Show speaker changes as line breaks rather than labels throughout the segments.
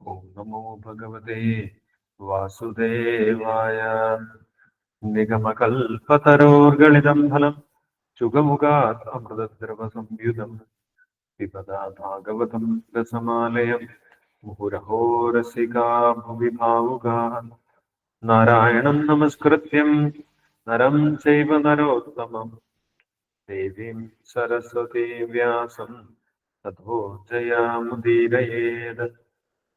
ഓം നമോ ഭഗവതേ വാസുദേവായ. നിഗമകൽപതരോർഗളിതം ഫലം ചുഗമുഖാത് അമൃതദ്രവസംയുതം പിബദാ ഭാഗവതം രസമാലയം മുഹുരഹോരസികാ ഭുവി ഭാവുകാ നാരായണം നമസ്കൃത്യം നരം ചൈവ നരോത്തമം. ദേവീം സരസ്വതീ വ്യാസം. തഥോ ജയാമുദീരയേത്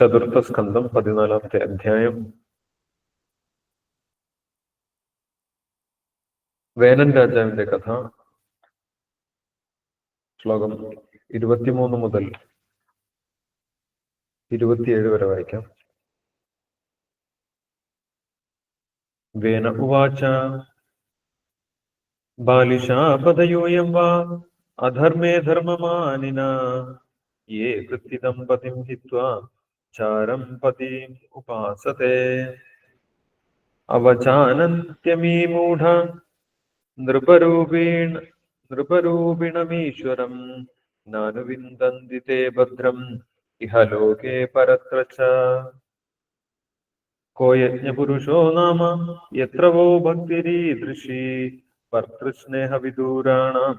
ചതുർത്ഥ സ്കന്ധം പതിനാലാമത്തെ അധ്യായം. വേനൻ രാജാവിന്റെ കഥ. ശ്ലോകം ഇരുപത്തിമൂന്ന് മുതൽ ഇരുപത്തിയേഴ് വരെ വായിക്കാം. വേന ഉവാച ബാലിശാപതയൂയം വാ അധർമ്മേ ധർമ്മമാനിന യേ വൃത്തിദം പതിം ഹിത്വാ चारम्पतीम् उपासते। अवचानन्त्यमीमूढ नृपरूपेण नृपरूपिणमीश्वरम् नानुविन्दन्ति ते भद्रम् इह लोके परत्र च। को यज्ञपुरुषो नाम, यत्र वो भक्तिरीदृशी भर्तृस्नेहविदूराणाम्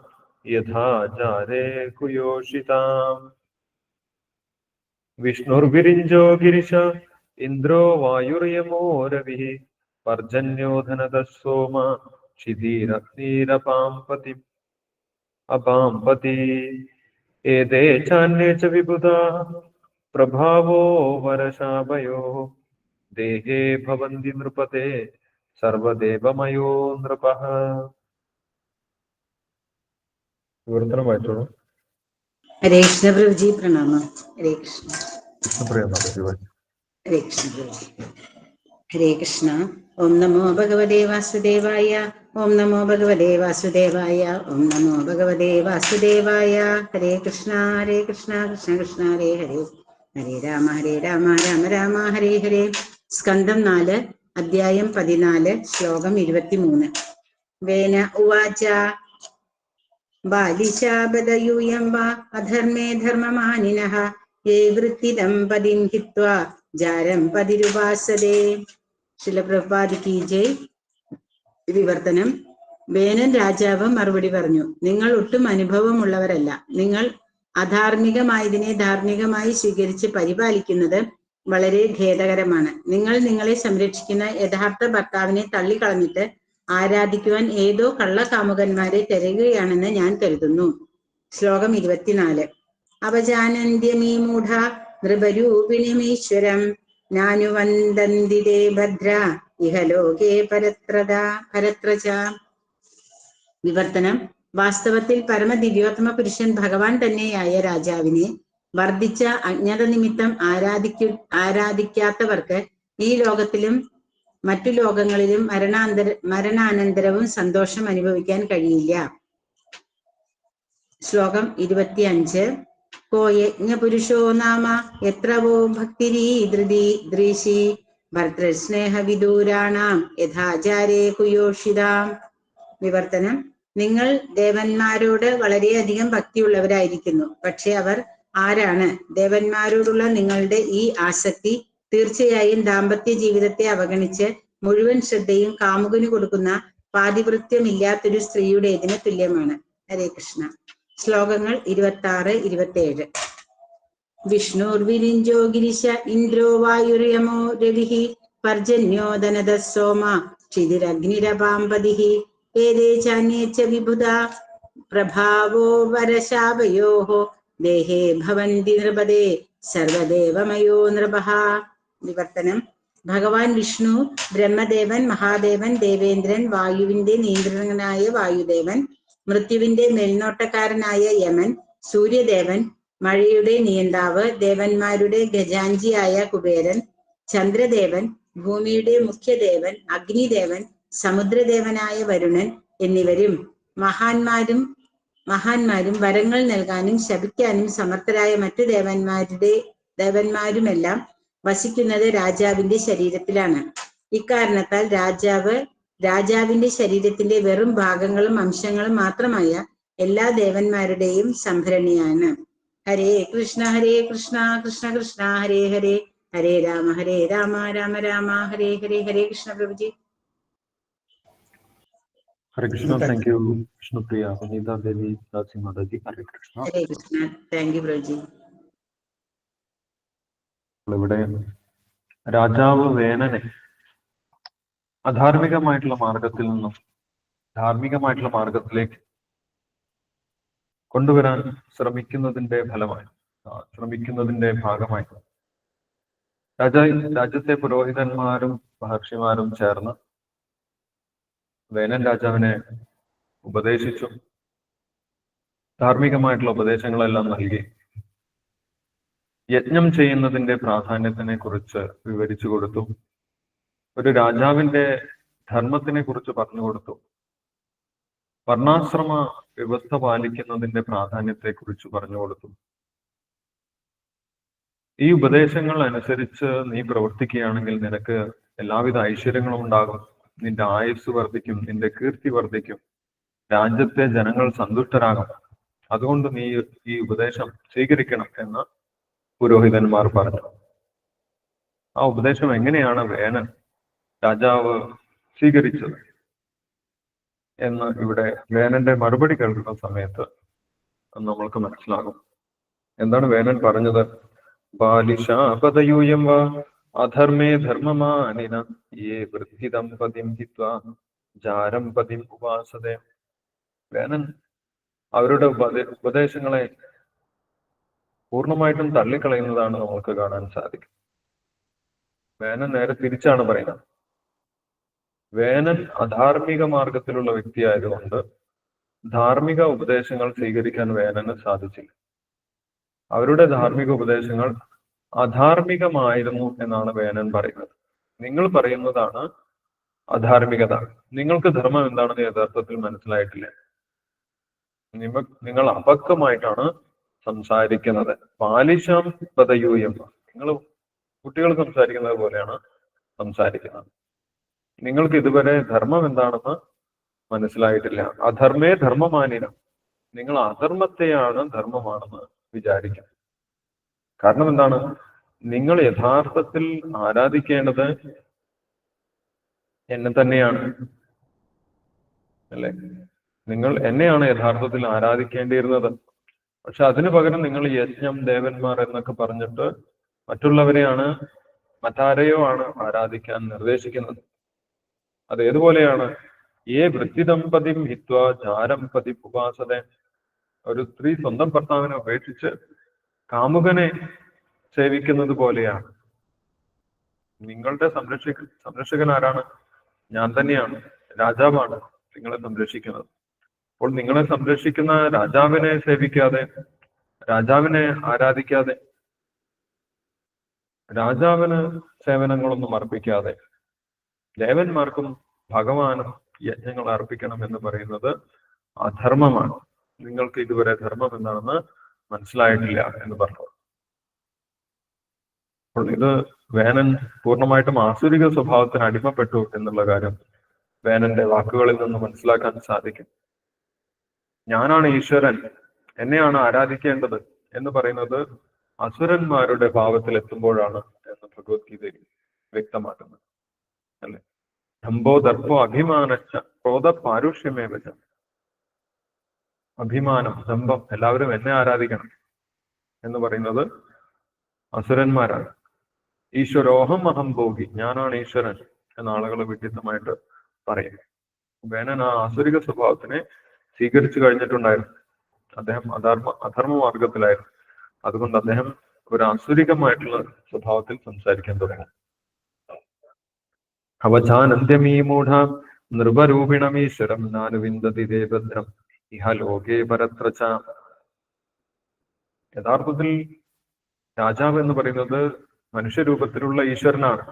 यथा जारे कुयोषिताम्। വിഷ്ണുർവിരിഞ്ചോ ഗിരിശ ഇന്ദ്രോ വായുർയമോരവിഃ പർജന്യോധനത സോമ ക്ഷിതീരഗ്നീരപാമ്പതി അപാമ്പതി ഏതേ ചാന്യേ ച വിബുധ പ്രഭാവോ വരശാപയോ ദേഹേ ഭവന്തി നൃപതേ സർവദേവമയോ നൃപ. വിവർത്തനം വായിച്ചോളൂ.
ഹരേ കൃഷ്ണ പ്രഭുജി പ്രണാമം. ഹരേ കൃഷ്ണ ഹരേ കൃഷ്ണ ഹരേ കൃഷ്ണ ഓം നമോ ഭഗവതേ വാസുദേവായ ഓം നമോ ഭഗവതേ വാസുദേവായ ഓം നമോ ഭഗവതേ വാസുദേവായ. ഹരേ കൃഷ്ണ ഹരേ കൃഷ്ണ കൃഷ്ണ കൃഷ്ണ ഹരേ ഹരേ. ഹരേ രാമ ഹരേ രാമ രാമ രാമ ഹരേ ഹരേ. സ്കന്ധം നാല് അധ്യായം പതിനാല് ശ്ലോകം ഇരുപത്തിമൂന്ന്. വേന ഉവാച ബാലിശാബദയൂയം വാ അധർമ്മേ ധർമ്മമാനിനഃ യേ വൃത്തിദം പതിം ഹിത്വാ ജാരം പതിരുപാസതേ ശിലപ്രഭാതി പ്രഭാതിക്ക് ജയ് വിവർത്തനം വേനൻ രാജാവ് മറുപടി പറഞ്ഞു നിങ്ങൾ ഒട്ടും അനുഭവമുള്ളവരല്ല. നിങ്ങൾ അധാർമികമായതിനെ ധാർമ്മികമായി സ്വീകരിച്ച് പരിപാലിക്കുന്നത് വളരെ ഖേദകരമാണ്. നിങ്ങൾ നിങ്ങളെ സംരക്ഷിക്കുന്ന യഥാർത്ഥ ഭർത്താവിനെ തള്ളിക്കളഞ്ഞിട്ട് ആരാധിക്കുവാൻ ഏതോ കള്ളകാമുകന്മാരെ തിരയുകയാണെന്ന് ഞാൻ കരുതുന്നു. ശ്ലോകം ഇരുപത്തിനാല്. അവജാനന്ത്യമീ മൂഢ നൃപരൂപിണിമീശ്വരം. നാനുവന്ദന്തിരേ ഭദ്ര ഇഹലോകേ പരത്രത പരത്രച വിവർത്തനം. വാസ്തവത്തിൽ പരമദിവ്യോത്തമ പുരുഷൻ ഭഗവാൻ തന്നെയായ രാജാവിനെ വർദ്ധിച്ച അജ്ഞത നിമിത്തം ആരാധിക്കു ആരാധിക്കാത്തവർക്ക് ഈ ലോകത്തിലും മറ്റു ലോകങ്ങളിലും മരണാന്തര മരണാനന്തരവും സന്തോഷം അനുഭവിക്കാൻ കഴിയില്ല. ശ്ലോകം ഇരുപത്തി അഞ്ച് കോ യജ്ഞപുരുഷോ നാമ എത്ര വോ ഭക്തിരീധൃതി ദൃശി ഭർത്തൃസ്നേഹവിദൂരാണാം യഥാചാരേ കുയോഷിതാം. വിവർത്തനം. നിങ്ങൾ ദേവന്മാരോട് വളരെയധികം ഭക്തിയുള്ളവരായിരിക്കുന്നു. പക്ഷെ അവർ ആരാണ്? ദേവന്മാരോടുള്ള നിങ്ങളുടെ ഈ ആസക്തി തീർച്ചയായും ദാമ്പത്യ ജീവിതത്തെ അവഗണിച്ച് മുഴുവൻ ശ്രദ്ധയും കാമുകന് കൊടുക്കുന്ന പാതിവൃത്യമില്ലാത്തൊരു സ്ത്രീയുടേതിന് തുല്യമാണ്. ഹരേ കൃഷ്ണ. ശ്ലോകങ്ങൾ ഇരുപത്തി ആറ് ഇരുപത്തി ഏഴ് വിഷ്ണുർവിരിഞ്ചോ ഗിരിശ ഇന്ദ്രോ വായുര്യമോ രവിഃ പർജന്യോദനദ സോമ ക്ഷിതിരഗ്നിരപാമ്പതിഹി ഏതേ പ്രഭാവോ വരശാപയോഹോ ദേഹേ ഭവന്തി നൃപദേ സർവദേവമയോ നൃപഃ വിവർത്തനം. ഭഗവാൻ വിഷ്ണു ബ്രഹ്മദേവൻ മഹാദേവൻ ദേവേന്ദ്രൻ വായുവിന്റെ നിയന്ത്രണനായ വായുദേവൻ മൃത്യുവിന്റെ മേൽനോട്ടക്കാരനായ യമൻ സൂര്യദേവൻ മഴയുടെ നിയന്താവ് ദേവന്മാരുടെ ഗജാഞ്ചിയായ കുബേരൻ ചന്ദ്രദേവൻ ഭൂമിയുടെ മുഖ്യദേവൻ അഗ്നിദേവൻ സമുദ്രദേവനായ വരുണൻ എന്നിവരും മഹാന്മാരും മഹാന്മാരും വരങ്ങൾ നൽകാനും ശപിക്കാനും സമർത്ഥരായ മറ്റു ദേവന്മാരുടെ ദേവന്മാരുമെല്ലാം വസിക്കുന്നത് രാജാവിന്റെ ശരീരത്തിലാണ്. ഇക്കാരണത്താൽ രാജാവ് രാജാവിന്റെ ശരീരത്തിന്റെ വെറും ഭാഗങ്ങളും അംശങ്ങളും മാത്രമായ എല്ലാ ദേവന്മാരുടെയും സംഭരണിയാണ്. Hare Krishna Hare Krishna Krishna Krishna Hare Hare Hare Rama Hare Rama Rama Rama Hare Hare Hare Krishna പ്രഭുജി.
Hare Krishna thank you Krishnapriya Sunita Devi Dasi Mataji Hare Krishna.
Hare Krishna. Thank you പ്രഭുജി.
ഇവിടെ രാജാവ് വേനനെ അധാർമികമായിട്ടുള്ള മാർഗത്തിൽ നിന്നും ധാർമ്മികമായിട്ടുള്ള മാർഗത്തിലേക്ക് കൊണ്ടുവരാൻ ശ്രമിക്കുന്നതിന്റെ ഫലമായി ശ്രമിക്കുന്നതിന്റെ ഭാഗമായി. രാജ രാജ്യത്തെ പുരോഹിതന്മാരും മഹർഷിമാരും ചേർന്ന് വേനൻ രാജാവിനെ ഉപദേശിച്ചു. ധാർമ്മികമായിട്ടുള്ള ഉപദേശങ്ങളെല്ലാം നൽകി. യജ്ഞം ചെയ്യുന്നതിന്റെ പ്രാധാന്യത്തിനെ കുറിച്ച് വിവരിച്ചു കൊടുത്തു. ഒരു രാജാവിന്റെ ധർമ്മത്തിനെ കുറിച്ച് പറഞ്ഞു കൊടുത്തു. വർണാശ്രമ വ്യവസ്ഥ പാലിക്കുന്നതിന്റെ പ്രാധാന്യത്തെ കുറിച്ച് പറഞ്ഞു കൊടുത്തു. ഈ ഉപദേശങ്ങൾ അനുസരിച്ച് നീ പ്രവർത്തിക്കുകയാണെങ്കിൽ നിനക്ക് എല്ലാവിധ ഐശ്വര്യങ്ങളും ഉണ്ടാകും. നിന്റെ ആയുസ് വർദ്ധിക്കും നിന്റെ കീർത്തി വർദ്ധിക്കും. രാജ്യത്തെ ജനങ്ങൾ സന്തുഷ്ടരാകും. അതുകൊണ്ട് നീ ഈ ഉപദേശം സ്വീകരിക്കണം എന്ന് പുരോഹിതന്മാർ പറഞ്ഞു. ആ ഉപദേശം എങ്ങനെയാണ് വേനൽ രാജാവ് സ്വീകരിച്ചത്? എന്ന് ഇവിടെ വേനന്റെ മറുപടി കേൾക്കുന്ന സമയത്ത് നമ്മൾക്ക് മനസ്സിലാകും. എന്താണ് വേനൻ പറഞ്ഞത്? ബാലിശാപതയൂയം വാ അധർമ്മേ ധർമ്മമാനിന ഏ വൃദ്ധി പതിം ഹിത്വാ ജാരം പതിം ഉപാസതേ. വേനൻ അവരുടെ ഉപദേ- ഉപദേശങ്ങളെ പൂർണമായിട്ടും തള്ളിക്കളയുന്നതാണ് നമുക്ക് കാണാൻ സാധിക്കും. വേനൻ നേരെ തിരിച്ചാണ് പറയുന്നത്. വേനൻ അധാർമിക മാർഗത്തിലുള്ള വ്യക്തിയായതുകൊണ്ട് ധാർമ്മിക ഉപദേശങ്ങൾ സ്വീകരിക്കാൻ വേനന് സാധിച്ചില്ല. അവരുടെ ധാർമ്മിക ഉപദേശങ്ങൾ അധാർമികമായിരുന്നു എന്നാണ് വേനൻ പറയുന്നത്. നിങ്ങൾ പറയുന്നതാണ് അധാർമികത. നിങ്ങൾക്ക് ധർമ്മം എന്താണെന്ന് യഥാർത്ഥത്തിൽ മനസ്സിലായിട്ടില്ല. നിങ്ങൾ അപക്വമായിട്ടാണ് സംസാരിക്കുന്നത്. പാലിശാം പദയൂയം നിങ്ങൾ കുട്ടികൾ സംസാരിക്കുന്നത് പോലെയാണ് സംസാരിക്കുന്നത്. നിങ്ങൾക്ക് ഇതുവരെ ധർമ്മം എന്താണെന്ന് മനസ്സിലായിട്ടില്ല. അധർമ്മേ ധർമ്മമാനിനം. നിങ്ങൾ അധർമ്മത്തെയാണ് ധർമ്മമാണെന്ന് വിചാരിക്കുന്നത് കാരണം എന്താണ്? നിങ്ങൾ യഥാർത്ഥത്തിൽ ആരാധിക്കേണ്ടത് എന്നെ തന്നെയാണ്. അല്ലെ? നിങ്ങൾ എന്നെയാണ് യഥാർത്ഥത്തിൽ ആരാധിക്കേണ്ടിയിരുന്നത്. പക്ഷെ അതിനു പകരം നിങ്ങൾ യജ്ഞം ദേവന്മാർ എന്നൊക്കെ പറഞ്ഞിട്ട് മറ്റുള്ളവരെയാണ് മറ്റാരെയോ ആണ് ആരാധിക്കാൻ നിർദ്ദേശിക്കുന്നത്. അത് ഏതുപോലെയാണ്? ഏ വൃത്തിദമ്പതിം ഹിത്വ ജാരം പതി ഉപാസത. ഒരു സ്ത്രീ സ്വന്തം ഭർത്താവിനെ ഉപേക്ഷിച്ച് കാമുകനെ സേവിക്കുന്നത് പോലെയാണ്. നിങ്ങളുടെ സംരക്ഷിക്ക സംരക്ഷകൻ ആരാണ് ഞാൻ തന്നെയാണ് രാജാവാണ് നിങ്ങളെ സംരക്ഷിക്കുന്നത്. അപ്പോൾ നിങ്ങളെ സംരക്ഷിക്കുന്ന രാജാവിനെ സേവിക്കാതെ രാജാവിനെ ആരാധിക്കാതെ രാജാവിന് സേവനങ്ങളൊന്നും അർപ്പിക്കാതെ ദേവന്മാർക്കും ഭഗവാനും യജ്ഞങ്ങൾ അർപ്പിക്കണം എന്ന് പറയുന്നത് അധർമ്മമാണ്. നിങ്ങൾക്ക് ഇതുവരെ ധർമ്മം എന്താണെന്ന് മനസ്സിലായിട്ടില്ല എന്ന് പറഞ്ഞു. അപ്പോൾ ഇത് വേനൻ പൂർണമായിട്ടും ആസുരിക സ്വഭാവത്തിന് അടിമപ്പെട്ടു എന്നുള്ള കാര്യം വേനന്റെ വാക്കുകളിൽ നിന്ന് മനസ്സിലാക്കാൻ സാധിക്കും. ഞാനാണ് ഈശ്വരൻ. എന്നെയാണ് ആരാധിക്കേണ്ടത് എന്ന് പറയുന്നത് അസുരന്മാരുടെ ഭാവത്തിൽ എത്തുമ്പോഴാണ് എന്ന് ഭഗവത്ഗീതയിൽ വ്യക്തമാക്കുന്നത്. അല്ലെ? ദമ്പോ ദർഭോ അഭിമാനച്ച ക്രോധ പാരുഷ്യമേ വച്ച അഭിമാനം ദമ്പം എല്ലാവരും എന്നെ ആരാധിക്കണം എന്ന് പറയുന്നത് അസുരന്മാരാണ്. ഈശ്വരോഹം അഹം ഭോഗി ഞാനാണ് ഈശ്വരൻ എന്ന ആളുകൾ വിഡിത്തമായിട്ട് പറയും. വേനൻ ആ ആസുരിക സ്വഭാവത്തിനെ സ്വീകരിച്ചു കഴിഞ്ഞിട്ടുണ്ടായിരുന്നു. അദ്ദേഹം അധർമ്മ അധർമ്മ മാർഗത്തിലായിരുന്നു അതുകൊണ്ട് അദ്ദേഹം ഒരു ആസുരികമായിട്ടുള്ള സ്വഭാവത്തിൽ സംസാരിക്കാൻ തുടങ്ങി. അവചാനന്ദ്യമീ മൂഢ നൃപരൂപിണമീശ്വരം നാനുവിന്ദതി ദേവദ്രം ഇഹ ലോകേ പരത്ര യഥാർത്ഥത്തിൽ രാജാവ് എന്ന് പറയുന്നത് മനുഷ്യരൂപത്തിലുള്ള ഈശ്വരനാണ്.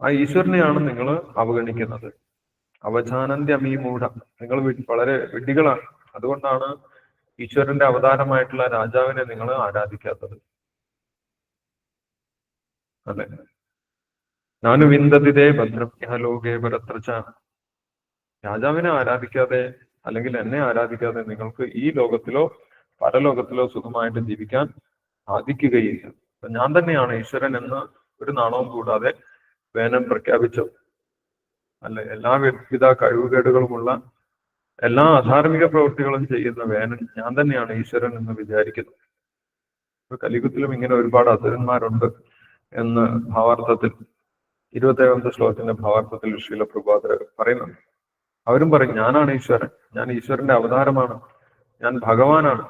ആ ഈശ്വരനെയാണ് നിങ്ങൾ അവഗണിക്കുന്നത്. അവചാനന്ത്യമീ മൂഢ നിങ്ങൾ വളരെ വിഡ്ഢികളാണ്. അതുകൊണ്ടാണ് ഈശ്വരന്റെ അവതാരമായിട്ടുള്ള രാജാവിനെ നിങ്ങൾ ആരാധിക്കാത്തത്. അല്ലെ നാനു വിന്ദതിതേ ഭദ്രം. യഹ ലോകേ പരത്രച്ച രാജാവിനെ ആരാധിക്കാതെ അല്ലെങ്കിൽ എന്നെ ആരാധിക്കാതെ നിങ്ങൾക്ക് ഈ ലോകത്തിലോ പരലോകത്തിലോ സുഖമായിട്ട് ജീവിക്കാൻ സാധിക്കുകയില്ല. ഞാൻ തന്നെയാണ് ഈശ്വരൻ എന്ന് ഒരു നാണവും കൂടാതെ വേനം പ്രഖ്യാപിച്ചു അല്ലെ എല്ലാ വിധ കഴിവുകേടുകളുമുള്ള എല്ലാ അധാർമിക പ്രവൃത്തികളും ചെയ്യുന്ന വേനൽ ഞാൻ തന്നെയാണ് ഈശ്വരൻ എന്ന് വിചാരിക്കുന്നത് ഇപ്പൊ കലിയുഗത്തിലും ഇങ്ങനെ ഒരുപാട് അസുരന്മാരുണ്ട് എന്ന് ഭാവാർത്ഥത്തിൽ ഇരുപത്തേഴാമത്തെ ശ്ലോകത്തിന്റെ ഭാവാർത്ഥത്തിൽ ശ്രീല പ്രഭാതർ പറയുന്നുണ്ട്. അവരും പറയും ഞാനാണ് ഈശ്വരൻ. ഞാൻ ഈശ്വരന്റെ അവതാരമാണ്. ഞാൻ ഭഗവാനാണ്.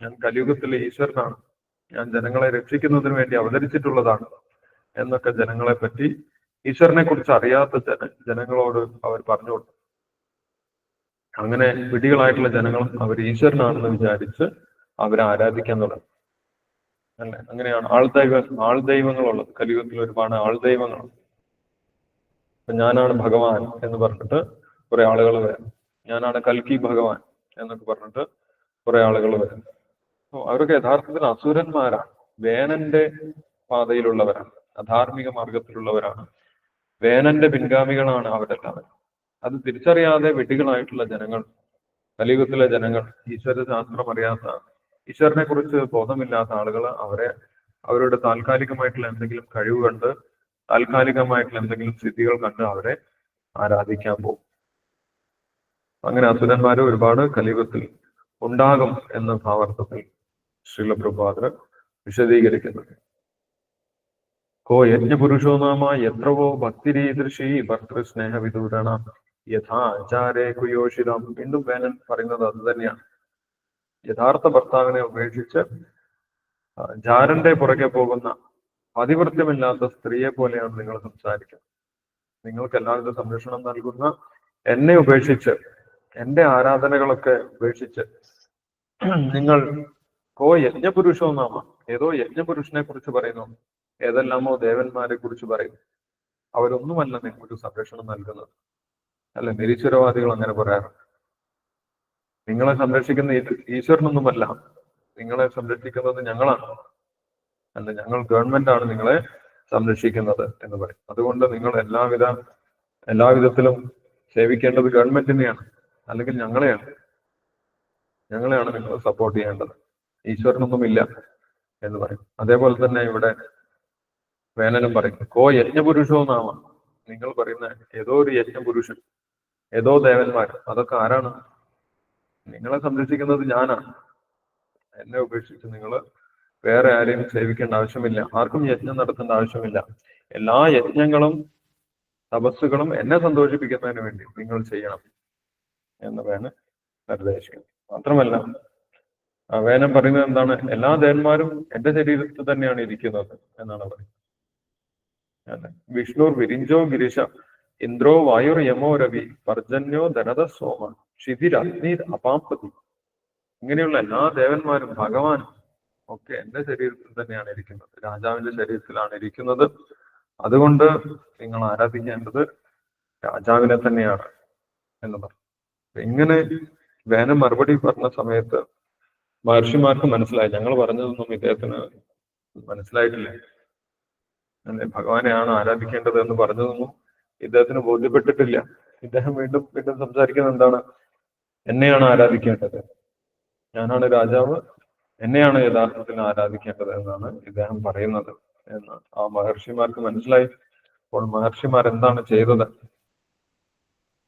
ഞാൻ കലിയുഗത്തിലെ ഈശ്വരനാണ്. ഞാൻ ജനങ്ങളെ രക്ഷിക്കുന്നതിന് വേണ്ടി അവതരിച്ചിട്ടുള്ളതാണ് എന്നൊക്കെ ജനങ്ങളെ പറ്റി ഈശ്വരനെ കുറിച്ച് അറിയാത്ത ജന ജനങ്ങളോട് അവർ പറഞ്ഞു കൊടുത്തു അങ്ങനെ വിടികളായിട്ടുള്ള ജനങ്ങൾ അവർ ഈശ്വരനാണെന്ന് വിചാരിച്ച് അവരെ ആരാധിക്കാൻ തുടങ്ങി. അല്ലെ? അങ്ങനെയാണ് ആൾദൈവ ആൾദൈവങ്ങളുള്ളത് കലിയുഗത്തിൽ ഒരുപാട് ആൾദൈവങ്ങളുണ്ട് ഇപ്പൊ ഞാനാണ് ഭഗവാൻ എന്ന് പറഞ്ഞിട്ട് കുറെ ആളുകൾ വരും. ഞാനാണ് കൽക്കി ഭഗവാൻ എന്നൊക്കെ പറഞ്ഞിട്ട് കുറെ ആളുകൾ വരും. അപ്പൊ അവരൊക്കെ യഥാർത്ഥത്തിൽ അസുരന്മാരാണ്. വേനന്റെ പാതയിലുള്ളവരാണ്. അധാർമിക മാർഗത്തിലുള്ളവരാണ് വേനന്റെ പിൻഗാമികളാണ് അവരെല്ലാവരും. അത് തിരിച്ചറിയാതെ വെടികളായിട്ടുള്ള ജനങ്ങൾ കലിയുഗത്തിലെ ജനങ്ങൾ ഈശ്വര ശാസ്ത്രം അറിയാത്ത ഈശ്വരനെ കുറിച്ച് ബോധമില്ലാത്ത ആളുകൾ അവരെ അവരുടെ താൽക്കാലികമായിട്ടുള്ള എന്തെങ്കിലും കഴിവ് കണ്ട് താൽക്കാലികമായിട്ടുള്ള എന്തെങ്കിലും സ്ഥിതികൾ കണ്ട് അവരെ ആരാധിക്കാൻ പോകും. അങ്ങനെ അസുരന്മാർ ഒരുപാട് കലിയുഗത്തിൽ ഉണ്ടാകും എന്ന ഭാവാർത്ഥത്തിൽ ശ്രീല വിശദീകരിക്കുന്നുണ്ട്. കോ യജ്ഞപുരുഷോ നാമ എത്രവോ ഭക്തിരീദൃശി ഭർത്തൃസ്നേഹ വിദൂരണ യഥാ ആചാരേ കുയോഷിതം വീണ്ടും വേനൻ പറയുന്നത് അത് തന്നെയാണ്. യഥാർത്ഥ ഭർത്താവിനെ ഉപേക്ഷിച്ച് ജാരന്റെ പുറകെ പോകുന്ന പതിവൃത്യമില്ലാത്ത സ്ത്രീയെ പോലെയാണ് നിങ്ങൾ സംസാരിക്കുന്നത്. നിങ്ങൾക്ക് എല്ലാവിധ സംരക്ഷണം നൽകുന്ന എന്നെ ഉപേക്ഷിച്ച് എന്റെ ആരാധനകളൊക്കെ ഉപേക്ഷിച്ച് നിങ്ങൾ കോ യജ്ഞപുരുഷോ നാമ ഏതോ യജ്ഞപുരുഷനെ കുറിച്ച് പറയുന്നു. ഏതെല്ലാമോ ദേവന്മാരെ കുറിച്ച് പറയും. അവരൊന്നുമല്ല നിങ്ങൾക്ക് സംരക്ഷണം നൽകുന്നത്. അല്ല? നിരീശ്വരവാദികൾ അങ്ങനെ പറയാറുണ്ട്. നിങ്ങളെ സംരക്ഷിക്കുന്ന ഈശ്വരനൊന്നുമല്ല. നിങ്ങളെ സംരക്ഷിക്കുന്നത് ഞങ്ങളാണ്. അല്ല ഞങ്ങൾ ഗവൺമെന്റ് ആണ് നിങ്ങളെ സംരക്ഷിക്കുന്നത് എന്ന് പറയും. അതുകൊണ്ട് നിങ്ങൾ എല്ലാവിധ എല്ലാവിധത്തിലും സേവിക്കേണ്ടത് ഗവൺമെന്റിനെയാണ്. അല്ലെങ്കിൽ ഞങ്ങളെയാണ്. ഞങ്ങളെയാണ് നിങ്ങൾ സപ്പോർട്ട് ചെയ്യേണ്ടത്. ഈശ്വരനൊന്നുമില്ല എന്ന് പറയും. അതേപോലെ തന്നെ ഇവിടെ വേനനും പറയും കോ യജ്ഞപുരുഷോ നാമ നിങ്ങൾ പറയുന്ന ഏതോ ഒരു യജ്ഞപുരുഷൻ ഏതോ ദേവന്മാർ അതൊക്കെ ആരാണ്? നിങ്ങളെ സംരക്ഷിക്കുന്നത് ഞാനാണ്. എന്നെ ഉപേക്ഷിച്ച് നിങ്ങൾ വേറെ ആരെയും സേവിക്കേണ്ട ആവശ്യമില്ല. ആർക്കും യജ്ഞം നടത്തേണ്ട ആവശ്യമില്ല. എല്ലാ യജ്ഞങ്ങളും തപസ്സുകളും എന്നെ സന്തോഷിപ്പിക്കുന്നതിന് വേണ്ടി നിങ്ങൾ ചെയ്യണം എന്ന് വേണം നിർദ്ദേശിക്കുന്നത് മാത്രമല്ല വേനം പറയുന്നത് എന്താണ്? എല്ലാ ദേവന്മാരും എന്റെ ശരീരത്തിൽ തന്നെയാണ് ഇരിക്കുന്നത് എന്നാണ് പറയുന്നത്. വിഷ്ണുർ വിരിഞ്ചോ ഗിരിശ. ഇന്ദ്രോ വായുർ യമോ രവി. പർജന്യോ ധനത സോമ. ക്ഷിതിർ അഗ്നി അപാംപതി. ഇങ്ങനെയുള്ള എല്ലാ ദേവന്മാരും ഭഗവാനും ഒക്കെ എന്റെ ശരീരത്തിൽ തന്നെയാണ് ഇരിക്കുന്നത്. രാജാവിന്റെ ശരീരത്തിലാണ് ഇരിക്കുന്നത്. അതുകൊണ്ട് നിങ്ങൾ ആരാധിക്കേണ്ടത് രാജാവിനെ തന്നെയാണ് എന്ന് പറഞ്ഞു ഇങ്ങനെ വേനം മറുപടി പറഞ്ഞ സമയത്ത് മഹർഷിമാർക്ക് മനസ്സിലായി. ഞങ്ങൾ പറഞ്ഞതൊന്നും ഇദ്ദേഹത്തിന് മനസ്സിലായിട്ടില്ല. അല്ലെ? ഭഗവാനെയാണ് ആരാധിക്കേണ്ടത് എന്ന് പറഞ്ഞതൊന്നും ഇദ്ദേഹത്തിന് ബോധ്യപ്പെട്ടിട്ടില്ല. ഇദ്ദേഹം വീണ്ടും വീണ്ടും സംസാരിക്കുന്നത് എന്താണ്? എന്നെയാണ് ആരാധിക്കേണ്ടത്? ഞാനാണ് രാജാവ്. എന്നെയാണ് യഥാർത്ഥത്തിൽ ആരാധിക്കേണ്ടത് എന്നാണ് ഇദ്ദേഹം പറയുന്നത് എന്ന് ആ മഹർഷിമാർക്ക് മനസ്സിലായി. അപ്പോൾ മഹർഷിമാർ എന്താണ് ചെയ്തത്?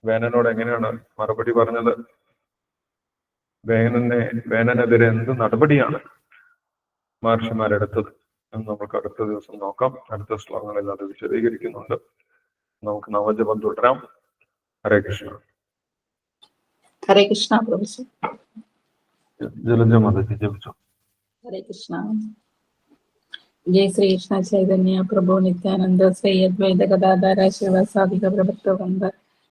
വേനനോട് എങ്ങനെയാണ് മറുപടി പറഞ്ഞത്? വേനനെ വേനനെതിരെ എന്ത് നടപടിയാണ് മഹർഷിമാരെടുത്തത്? എന്ന് നമുക്ക് അടുത്ത ദിവസം നോക്കാം. അടുത്ത ശ്ലോകങ്ങളിൽ അത് വിശദീകരിക്കുന്നുണ്ട്. നമുക്ക് നവജപം തുടരാം. ഹരേ കൃഷ്ണ.
ഹരേ കൃഷ്ണ പ്രൊഫസർ
ജലജ മതത്തിൽ ജപിച്ചു.
ഹരേ കൃഷ്ണ. ജയ ശ്രീകൃഷ്ണ ചൈതന്യ പ്രഭു നിത്യാനന്ദ ശ്രീ അദ്വൈത ശിവസാധിക പ്രഭുത്വ